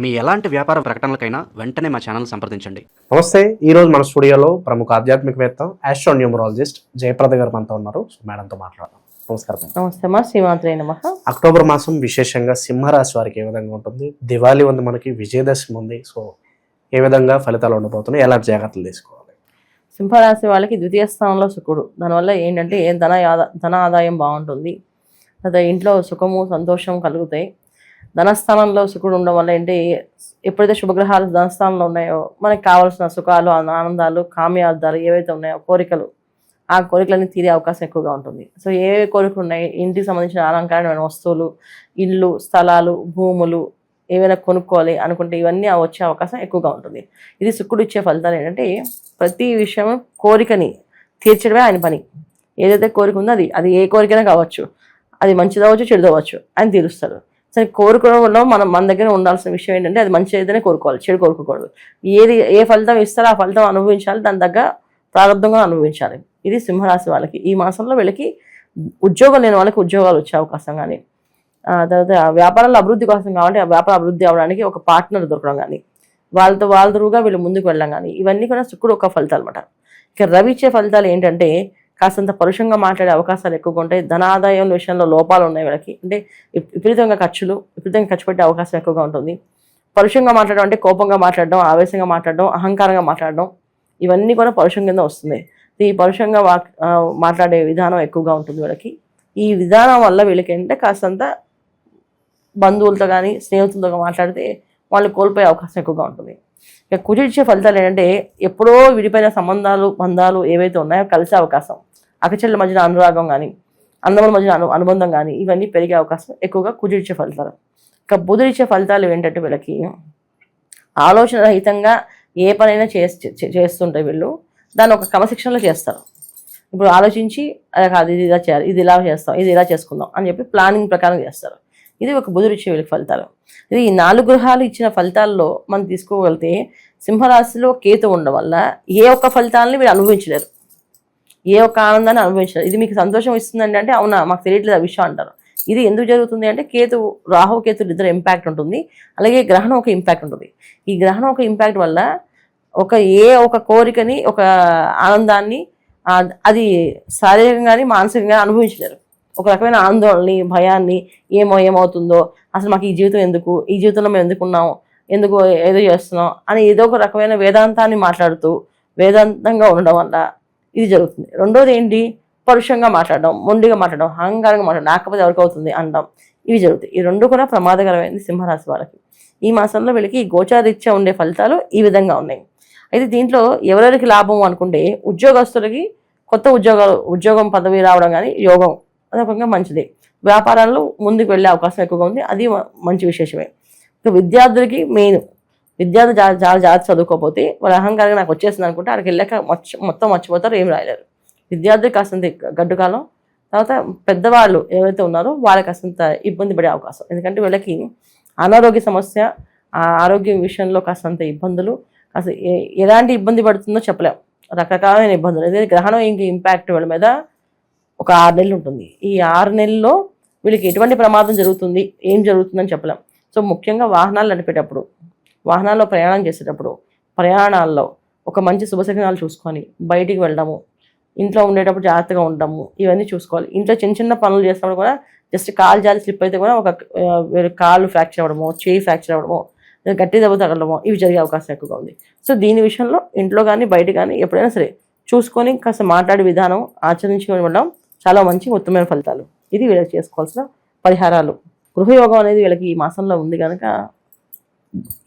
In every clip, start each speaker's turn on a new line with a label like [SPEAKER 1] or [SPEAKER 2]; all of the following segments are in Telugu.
[SPEAKER 1] మీ ఎలాంటి వ్యాపార ప్రకటనలకైనా వెంటనే మా ఛానల్ సంప్రదించండి.
[SPEAKER 2] నమస్తే ఈ రోజు మన స్టూడియోలో ప్రముఖ ఆధ్యాత్మికవేత్త ఆస్ట్రో న్యూమరాలజిస్ట్ జయప్రద గారు మనతో ఉన్నారు. సో మేడంతో మాట్లాడదాం. నమస్కారం మేడం.
[SPEAKER 3] నమస్తే మా శ్రీమాత్రే నమ.
[SPEAKER 2] అక్టోబర్ మాసం విశేషంగా సింహరాశి వారికి ఏ విధంగా ఉంటుంది? దివాళీ ఉంది మనకి విజయదశమి ఉంది. సో ఏ విధంగా ఫలితాలు ఉండబోతున్నాయి? ఎలాంటి జాగ్రత్తలు తీసుకోవాలి?
[SPEAKER 3] సింహరాశి వాళ్ళకి ద్వితీయ స్థానంలో శుకుడు. దానివల్ల ఏంటంటే ఏ ధన ధన ఆదాయం బాగుంటుంది. అదే ఇంట్లో సుఖము సంతోషం కలుగుతాయి. ధనస్థానంలో శుకుడు ఉండడం వల్ల ఏంటి? ఎప్పుడైతే శుభగ్రహాలు ధనస్థానంలో ఉన్నాయో మనకు కావాల్సిన సుఖాలు ఆనందాలు కామ్యార్థాలు ఏవైతే ఉన్నాయో కోరికలు ఆ కోరికలన్నీ తీరే అవకాశం ఎక్కువగా ఉంటుంది. సో ఏ కోరికలు ఉన్నాయి? ఇంటికి సంబంధించిన అలంకారమైన వస్తువులు ఇల్లు స్థలాలు భూములు ఏవైనా కొనుక్కోవాలి అనుకుంటే ఇవన్నీ వచ్చే అవకాశం ఎక్కువగా ఉంటుంది. ఇది శుక్రుడు ఇచ్చే ఫలితాలు ఏంటంటే ప్రతి విషయం కోరికని తీర్చడమే ఆయన పని. ఏదైతే కోరిక ఉందో అది అది ఏ కోరికైనా కావచ్చు అది మంచిదవచ్చు చెడుదవచ్చు ఆయన తీరుస్తారు. సరే కోరుకోవడంలో మనం మన దగ్గర ఉండాల్సిన విషయం ఏంటంటే అది మంచి ఏదైనా కోరుకోవాలి చెడు కోరుకోకూడదు. ఏది ఏ ఫలితం ఇస్తారో ఆ ఫలితం అనుభవించాలి దాని దగ్గర ప్రారంభంగా అనుభవించాలి. ఇది సింహరాశి వాళ్ళకి. ఈ మాసంలో వీళ్ళకి ఉద్యోగం లేని వాళ్ళకి ఉద్యోగాలు వచ్చే అవకాశం కానీ ఆ తర్వాత వ్యాపారాల అభివృద్ధి కోసం కాబట్టి ఆ వ్యాపార అభివృద్ధి అవడానికి ఒక పార్ట్నర్ దొరకడం కానీ వాళ్ళతో వాళ్ళ త్రూగా వీళ్ళు ముందుకు వెళ్ళడం కానీ ఇవన్నీ కూడా శుక్రుడు ఒక ఫలితాలు అనమాట ఇక రవి ఇచ్చే ఫలితాలు ఏంటంటే కాస్తంత పరుషంగా మాట్లాడే అవకాశాలు ఎక్కువగా ఉంటాయి. ధనాదాయం విషయంలో లోపాలు ఉన్నాయి వీళ్ళకి. అంటే విపరీతంగా ఖర్చులు విపరీతంగా ఖర్చు పెట్టే అవకాశం ఎక్కువగా ఉంటుంది. పరుషంగా మాట్లాడడం అంటే కోపంగా మాట్లాడడం ఆవేశంగా మాట్లాడడం అహంకారంగా మాట్లాడడం ఇవన్నీ కూడా పరుషం కింద వస్తుంది. ఈ పరుషంగా వాక్ మాట్లాడే విధానం ఎక్కువగా ఉంటుంది వీళ్ళకి. ఈ విధానం వల్ల వీళ్ళకి ఏంటంటే కాస్తంత బంధువులతో కానీ స్నేహితులతో మాట్లాడితే వాళ్ళు కోల్పోయే అవకాశం ఎక్కువగా ఉంటుంది. ఇక కుదిర్చే ఫలితాలు ఏంటంటే ఎప్పుడో విడిపోయిన సంబంధాలు బంధాలు ఏవైతే ఉన్నాయో కలిసే అవకాశం. అక్కచెల్ల మధ్యన అనురాగం కానీ అన్నముల మధ్యన అను అనుబంధం కానీ ఇవన్నీ పెరిగే అవకాశం ఎక్కువగా కుదిరిచ్చే ఫలితాలు. ఇక బుదిరిచ్చే ఫలితాలు ఏంటంటే వీళ్ళకి ఆలోచన రహితంగా ఏ పనైనా చేసి చేస్తుంటే వీళ్ళు దాన్ని ఒక క్రమశిక్షణలో చేస్తారు. ఇప్పుడు ఆలోచించి "అదే కాదు ఇది ఇలా చేయాలి ఇది ఇలా చేస్తాం ఇది ఇలా చేసుకుందాం అని చెప్పి ప్లానింగ్ ప్రకారం చేస్తారు. ఇది ఒక బుధుడిచ్చే వీళ్ళకి ఫలితాలు. ఇది ఈ నాలుగు గ్రహాలు ఇచ్చిన ఫలితాల్లో మనం తీసుకోగలిగితే సింహరాశిలో కేతు ఉండడం వల్ల ఏ ఒక్క ఫలితాలని వీళ్ళు అనుభవించలేరు. ఏ ఒక్క ఆనందాన్ని అనుభవించారు ఇది మీకు సంతోషం ఇస్తుందండి అంటే అవునా మాకు తెలియట్లేదు ఆ విషయం అంటారు. ఇది ఎందుకు జరుగుతుంది అంటే కేతు రాహు కేతులు ఇద్దరు ఇంపాక్ట్ ఉంటుంది. అలాగే గ్రహణం ఒక ఇంపాక్ట్ ఉంటుంది. ఈ గ్రహణం ఒక ఇంపాక్ట్ వల్ల ఒక ఏ ఒక కోరికని ఒక ఆనందాన్ని అది శారీరకంగా కానీ మానసికంగా అనుభవించలేరు. ఒక రకమైన ఆందోళనని భయాన్ని ఏమో ఏమవుతుందో అసలు మాకు ఈ జీవితం ఎందుకు ఈ జీవితంలో మేము ఎందుకున్నాం ఎందుకు ఏదో చేస్తున్నాం అని ఏదో ఒక రకమైన వేదాంతాన్ని మాట్లాడుతూ వేదాంతంగా ఉండడం వల్ల ఇది జరుగుతుంది. రెండోది ఏంటి? పరుషంగా మాట్లాడడం మొండిగా మాట్లాడడం అహంకారంగా మాట్లాడడం లేకపోతే ఎవరికి అవుతుంది అనడం ఇవి జరుగుతాయి. ఈ రెండు కూడా ప్రమాదకరమైనది సింహరాశి వాళ్ళకి ఈ మాసంలో వీళ్ళకి గోచారీత్యా ఉండే ఫలితాలు ఈ విధంగా ఉన్నాయి. అయితే దీంట్లో ఎవరెవరికి లాభం అనుకుంటే ఉద్యోగస్తులకి కొత్త ఉద్యోగాలు ఉద్యోగం పదవి రావడం కానీ యోగం అదొక మంచిది. వ్యాపారాల్లో ముందుకు వెళ్ళే అవకాశం ఎక్కువగా ఉంది. అది మంచి విశేషమే. ఇక విద్యార్థులకి మెయిన్ విద్యార్థి చాలా చాలా జాగ్రత్త చదువుకోకపోతే వాళ్ళ అహంకారంగా నాకు వచ్చేసింది అనుకుంటే అక్కడికి వెళ్ళాక మర్చి మొత్తం మర్చిపోతారు ఏం రాయలేరు. విద్యార్థి కాస్తంత గడ్డు కాలం తర్వాత పెద్దవాళ్ళు ఎవరైతే ఉన్నారో వాళ్ళకి కాస్తంత ఇబ్బంది పడే అవకాశం. ఎందుకంటే వీళ్ళకి అనారోగ్య సమస్య ఆ ఆరోగ్యం విషయంలో కాస్తంత ఇబ్బందులు అసలు ఏ- ఎలాంటి ఇబ్బంది పడుతుందో చెప్పలేం. రకరకాలైన ఇబ్బందులు. ఎందుకంటే గ్రహణం ఇంక ఇంపాక్ట్ వీళ్ళ మీద ఒక ఆరు నెలలు ఉంటుంది. ఈ ఆరు నెలల్లో వీళ్ళకి ఎటువంటి ప్రమాదం జరుగుతుంది ఏం జరుగుతుందని చెప్పలేం. సో ముఖ్యంగా వాహనాలు నడిపేటప్పుడు వాహనాల్లో ప్రయాణం చేసేటప్పుడు ప్రయాణాల్లో ఒక మంచి శుభశకనాలు చూసుకొని బయటికి వెళ్ళడము ఇంట్లో ఉండేటప్పుడు జాగ్రత్తగా ఉండడము ఇవన్నీ చూసుకోవాలి. ఇంట్లో చిన్న చిన్న పనులు చేసినప్పుడు కూడా జస్ట్ కాలు జాలి స్లిప్ అయితే కూడా ఒక కాలు ఫ్రాక్చర్ అవ్వడము చేయి ఫ్రాక్చర్ అవ్వడము గట్టి దెబ్బ తగలడము ఇవి జరిగే అవకాశం ఎక్కువగా ఉంది. సో దీని విషయంలో ఇంట్లో కానీ బయట కానీ ఎప్పుడైనా సరే చూసుకొని కాస్త మాట్లాడే విధానం ఆచరించుకొని ఉండడం చాలా మంచి ఉత్తమమైన ఫలితాలు. ఇది వీళ్ళకి చేసుకోవాల్సిన పరిహారాలు. గృహయోగం అనేది వీళ్ళకి ఈ మాసంలో ఉంది కనుక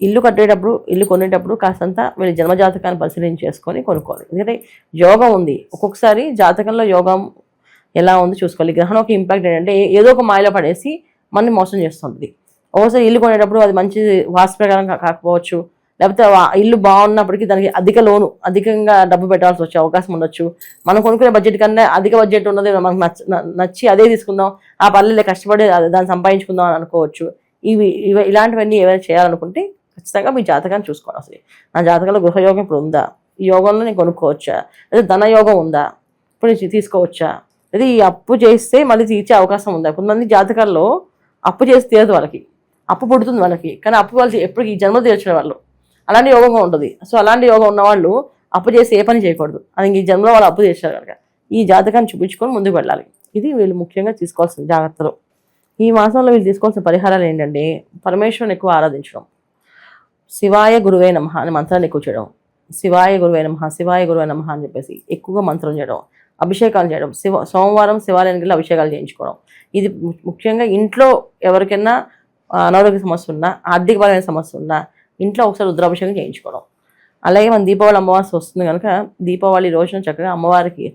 [SPEAKER 3] ఇల్లు కట్టేటప్పుడు ఇల్లు కొనేటప్పుడు కాస్తంత వీళ్ళ జన్మజాతకాన్ని పరిశీలన చేసుకొని కొనుక్కోవాలి. ఎందుకంటే యోగం ఉంది. ఒక్కొక్కసారి జాతకంలో యోగం ఎలా ఉంది చూసుకోవాలి. గ్రహణం ఒక ఇంపాక్ట్ ఏంటంటే ఏదో ఒక మాయలో పడేసి మనని మోసం చేస్తుంది ఒకసారి ఇల్లు కొనేటప్పుడు అది మంచి వాస్తు ప్రకారం కాకపోవచ్చు. లేకపోతే ఇల్లు బాగున్నప్పటికీ దానికి అధిక లోను అధికంగా డబ్బు పెట్టాల్సి వచ్చే అవకాశం ఉండొచ్చు. మనం కొనుక్కునే బడ్జెట్ కన్నా అధిక బడ్జెట్ ఉన్నది మనకు నచ్చి అదే తీసుకుందాం. ఆ పల్లెల్లో కష్టపడి దాన్ని సంపాదించుకుందాం అని అనుకోవచ్చు. ఇవి ఇవి ఇలాంటివన్నీ ఏమైనా చేయాలనుకుంటే ఖచ్చితంగా మీ జాతకాన్ని చూసుకోవాలి అసలు. నా జాతకంలో గృహయోగం ఇప్పుడు ఉందా? ఈ యోగంలో నేను కొనుక్కోవచ్చా? లేదా ధనయోగం ఉందా? ఇప్పుడు నేను తీసుకోవచ్చా? లేదా ఈ అప్పు చేస్తే మళ్ళీ తీర్చే అవకాశం ఉందా? కొంతమంది జాతకాల్లో అప్పు చేసి తీరదు వాళ్ళకి. అప్పు పుడుతుంది వాళ్ళకి. కానీ అప్పు వాళ్ళు ఎప్పుడు ఈ జన్మ తీర్చిన వాళ్ళు. అలాంటి యోగంగా ఉంటుంది. సో అలాంటి యోగం ఉన్న వాళ్ళు అప్పు చేసి ఏ పని చేయకూడదు. అది ఈ జన్మలో వాళ్ళు అప్పు చేశారు కనుక. ఈ జాతకాన్ని చూపించుకొని ముందుకు వెళ్ళాలి. ఇది వీళ్ళు ముఖ్యంగా తీసుకోవాల్సిన జాగ్రత్తలు. ఈ మాసంలో వీళ్ళు తీసుకోవాల్సిన పరిహారాలు ఏంటంటే పరమేశ్వరుని ఎక్కువ ఆరాధించడం. శివాయ గురువే నమ అని మంత్రాన్ని ఎక్కువ చేయడం. శివాయ గురువే నమ శివాయ గురువే నమ అని చెప్పేసి ఎక్కువగా మంత్రం చేయడం అభిషేకాలు చేయడం శివ సోమవారం శివాలయానికి వెళ్ళి అభిషేకాలు చేయించుకోవడం. ఇది ముఖ్యంగా ఇంట్లో ఎవరికైనా అనారోగ్య సమస్య ఉన్నా ఆర్థికపరమైన సమస్య ఉన్నా ఇంట్లో ఒకసారి రుద్రాభిషేకం చేయించుకోవడం. అలాగే మన దీపావళి అమ్మవారి వస్తుంది కనుక దీపావళి రోజున చక్కగా అమ్మవారికి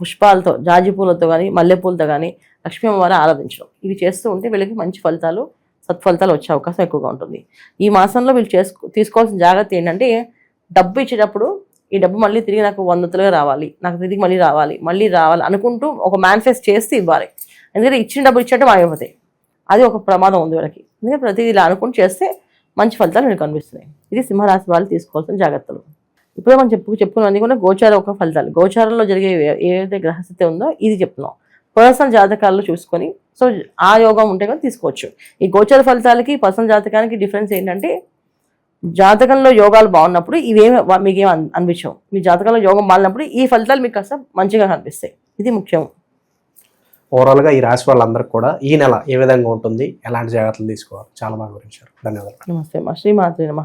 [SPEAKER 3] పుష్పాలతో జాజి పూలతో కానీ మల్లెపూలతో కానీ లక్ష్మీ అమ్మవారిని ఆరాధించడం. ఇవి చేస్తూ ఉంటే వీళ్ళకి మంచి ఫలితాలు సత్ఫలితాలు వచ్చే అవకాశం ఎక్కువగా ఉంటుంది. ఈ మాసంలో వీళ్ళు చేసుకో తీసుకోవాల్సిన జాగ్రత్త ఏంటంటే డబ్బు ఇచ్చేటప్పుడు ఈ డబ్బు మళ్ళీ తిరిగి నాకు వందతులుగా రావాలి నాకు తిరిగి మళ్ళీ రావాలి మళ్ళీ రావాలి అనుకుంటూ ఒక మేనిఫెస్ట్ చేస్తే ఇవ్వాలి. ఎందుకంటే ఇచ్చిన డబ్బు ఇచ్చినట్టు మాయమైపోతాయి. అది ఒక ప్రమాదం ఉంది వీళ్ళకి. ఎందుకంటే ప్రతిదీ ఇలా అనుకుని చేస్తే మంచి ఫలితాలు మీకు కనిపిస్తున్నాయి. ఇది సింహరాశి వాళ్ళు తీసుకోవాల్సిన జాగ్రత్తలు. ఇప్పుడు మనం చెప్పు చెప్పుకున్నది కూడా గోచార ఒక ఫలితాలు. గోచారంలో జరిగే ఏదైతే గ్రహస్థితి ఉందో ఇది చెప్తున్నాం. పర్సనల్ జాతకాల్లో చూసుకొని సో ఆ యోగం ఉంటే కూడా తీసుకోవచ్చు. ఈ గోచర ఫలితాలకి పర్సనల్ జాతకానికి డిఫరెన్స్ ఏంటంటే జాతకంలో యోగాలు బాగున్నప్పుడు ఇవేమి మీకేం అన్- అనిపించవు. మీ జాతకంలో యోగం బాగున్నప్పుడు ఈ ఫలితాలు మీకు కాస్త మంచిగా కనిపిస్తాయి. ఇది ముఖ్యం.
[SPEAKER 2] ఓవరాల్గా ఈ రాశి వాళ్ళందరికీ కూడా ఈ నెల ఏ విధంగా ఉంటుంది? ఎలాంటి జాగ్రత్తలు తీసుకోవాలి? చాలా బాగా వివరించారు. ధన్యవాదాలు.
[SPEAKER 3] నమస్తే. మా శ్రీమాత్రి నమ.